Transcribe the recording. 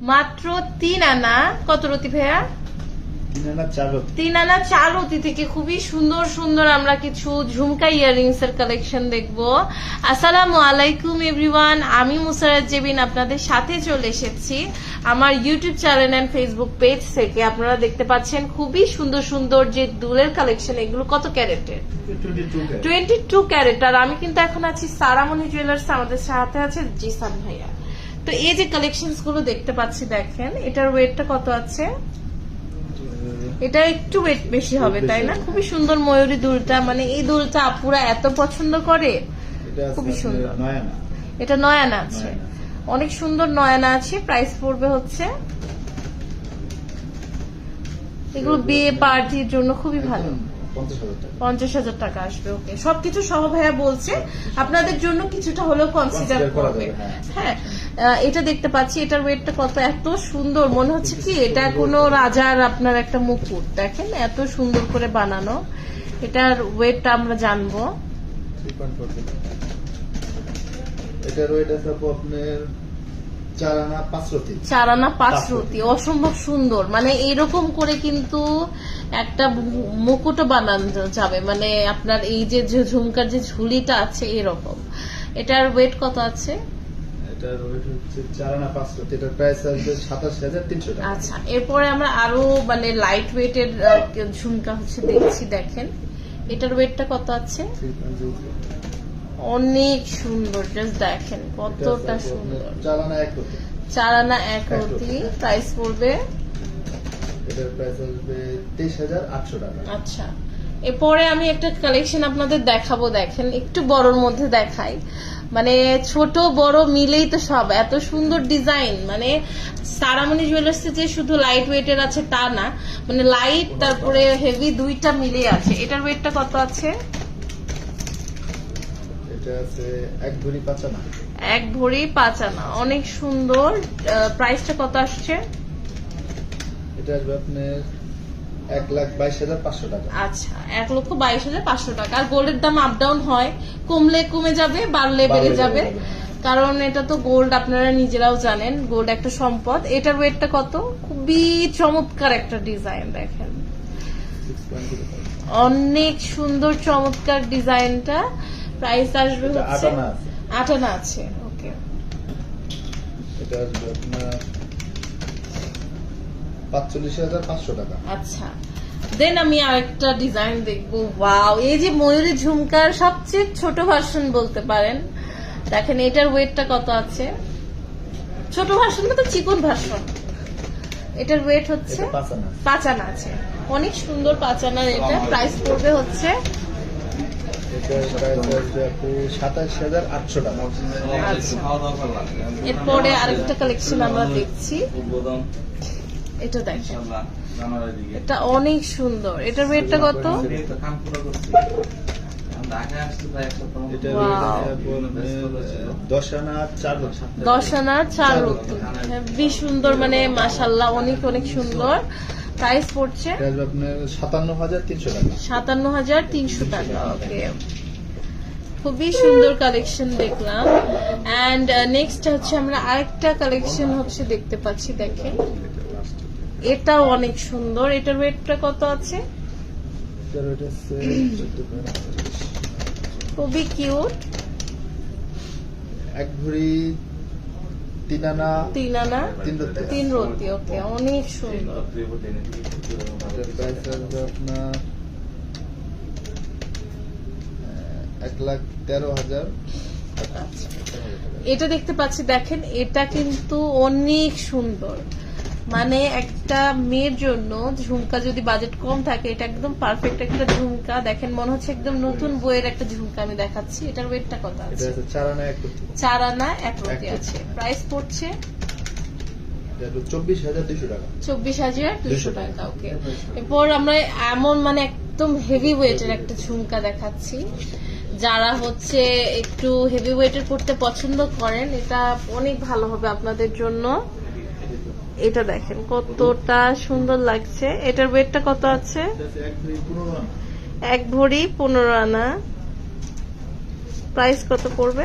মাত্র তিন আনা। কত রতি ভাইয়া? তিন আনা চার রতি। থেকে খুবই সুন্দর সুন্দর আমরা কিছু ঝুমকা ইয়াররিংস এর কালেকশন দেখব। আসসালামু আলাইকুম এভরিওয়ান আমি মুসারাত জেবিন আপনাদের সাথে চলে এসেছি। আমার YouTube channel and Facebook page থেকে আপনারা দেখতে পাচ্ছেন খুবই সুন্দর সুন্দর যে দুলের কালেকশন এগুলো কত ক্যারেটের? Twenty two carat. আর আমি কিন্তু এখন আছি সারামণি জুয়েলার্স আমাদের সাথে আছে জিসান ভাইয়া। তো এই যে কালেকশনসগুলো দেখতে পাচ্ছি দেখেন এটার ওয়েটটা কত আছে? এটা একটু ওয়েট বেশি হবে তাই না? খুবই সুন্দর ময়ূরী দুলটা মানে এই দুলটা আপুরা এত পছন্দ করে? খুবই সুন্দর। এটা নয়ানা আছে। অনেক সুন্দর নয়ানা আছে প্রাইস পড়বে হচ্ছে। এগুলো বিয়ে পার্টির জন্য খুবই ভালো। একদম 50,000 টাকা। পঞ্চাশ হাজার টাকা আসবে ওকে। সবকিছু সহ ভাইয়া বলছে আপনাদের জন্য কিছুটা হলেও কনসিডার করবে। হ্যাঁ। এটা দেখতে পাচ্ছি এটার ওয়েটটা কত? এত সুন্দর মনে হচ্ছে কি এটা কোনো রাজার আপনার একটা মুকুট। দেখেন এত সুন্দর করে বানানো। এটার ওয়েটটা আমরা জানব। এটার ওয়েট আছে আপনার অসম্ভব সুন্দর। মানে এরকম করে কিন্তু একটা মু- মুকুটও বানানো যাবে। মানে আপনার এই যে যে ঝুমকার যে ঝুলিটা আছে এরকম। এটার ওয়েট কত আছে? এটার ওয়েট হচ্ছে চার আনা পাঁচ এটার প্রাইস আসবে সাতাশ হাজার তিনশো টাকা। আচ্ছা এরপরে আমরা আরও মানে লাইট ওয়েটের ঝুমকা হচ্ছে দেখছি দেখেন। এটার ওয়েটটা কত আছে? অনেক সুন্দর জাস্ট দেখেন কতটা সুন্দর। চার আনা এক রতি। চার আনা এক। প্রাইস পড়বে? এটার প্রাইস আসবে তেইশ হাজার আটশো টাকা। আচ্ছা এরপরে আমি একটা কালেকশন আপনাদের দেখাবো দেখেন একটু বড়র মধ্যে দেখাই। মানে ছোট বড় মিলেই তো সব। এত সুন্দর ডিজাইন মানে সারামণি জুয়েলার্স যে শুধু লাইট ওয়েটের আছে তা না মানে লাইট তারপরে হেভি দুইটা মিলে আছে। এটার ওয়েটটা কত আছে? এক ভরি পাঁচ আনা। অনেক সুন্দর। প্রাইসটা কত আসছে? এটা আসবে আপনার এক লাখ বাইশ হাজার পাঁচশো টাকা। আচ্ছা এক লক্ষ বাইশ হাজার পাঁচশো টাকা। আর গোল্ডের দাম আপ ডাউন হয় কমলে কমে যাবে বাড়লে বেড়ে যাবে। কারণ এটা তো গোল্ড আপনারা নিজেরাও জানেন গোল্ড একটা সম্পদ। এটার ওয়েটটা কত? খুবই চমৎকার একটা ডিজাইন দেখেন। অনেক সুন্দর চমৎকার ডিজাইনটা প্রাইস আসবে হচ্ছে আটানা আছে। ওকে এটা আসবে আপনার পাঁচচল্লিশ হাজার পাঁচশো টাকা। আচ্ছা। দেন আমি আরেকটা ডিজাইন দেখব। ওয়াও এই যে ময়ূরী ঝুমকার সবচেয়ে ছোট ভার্সন বলতে পারেন। দেখেন এটার ওয়েটটা কত আছে? ছোট ভার্সন তো চিকন ভার্সন এটার ওয়েট হচ্ছে পাঁচ আনা। আছে। অনেক সুন্দর পাঁচ আনার এটা। প্রাইস পড়বে হচ্ছে আচ্ছা। এরপরে আরেকটা কালেকশন আমরা দেখছি। এটা দেখেন। এটা অনেক সুন্দর। এটার কত? Wow. আপু আপনার দশ আনা চার রুটি হেবি সুন্দর মানে মাসাল্লাহ অনেক অনেক সুন্দর। প্রাইস পড়ছে? সাতান্ন হাজার তিনশো টাকা। সাতান্ন হাজার তিনশো টাকা ওকে খুবই সুন্দর কালেকশন দেখলাম। অ্যান্ড নেক্সট হচ্ছে আমরা আরেকটা কালেকশন হচ্ছে দেখতে পাচ্ছি দেখেন। এটাও অনেক সুন্দর। এটার ওয়েটটা কত আছে। খুবই কিউট এক ভরি তিন আনা তিন আনা? তিন রতি ওকে অনেক সুন্দর। আপনার এক লাখ তেরো হাজার। এটা দেখতে পাচ্ছি দেখেন এটা কিন্তু অনেক সুন্দর। মানে একটা মেয়ের জন্য ঝুমকা যদি বাজেট কম থাকে এটা একদম পারফেক্ট একটা ঝুমকা। দেখেন মনে হচ্ছে একদম নতুন বইয়ের একটা ঝুমকা আমি দেখাচ্ছি। এটার ওয়েটটা কত আছে? চার আনা এক রতি। আছে। প্রাইস পড়ছে? চব্বিশ হাজার দুশো টাকা। ওকে এরপর আমরা এমন মানে একদম হেভি ওয়েটের একটা ঝুমকা দেখাচ্ছি। যারা হচ্ছে একটু হেভি ওয়েটের করতে পছন্দ করেন এটা অনেক ভালো হবে আপনাদের জন্য। এটা দেখেন, কতটা সুন্দর লাগছে। এটার ওয়েটটা কত আছে? এক ভরি পনেরো আনা। প্রাইস কত পড়বে?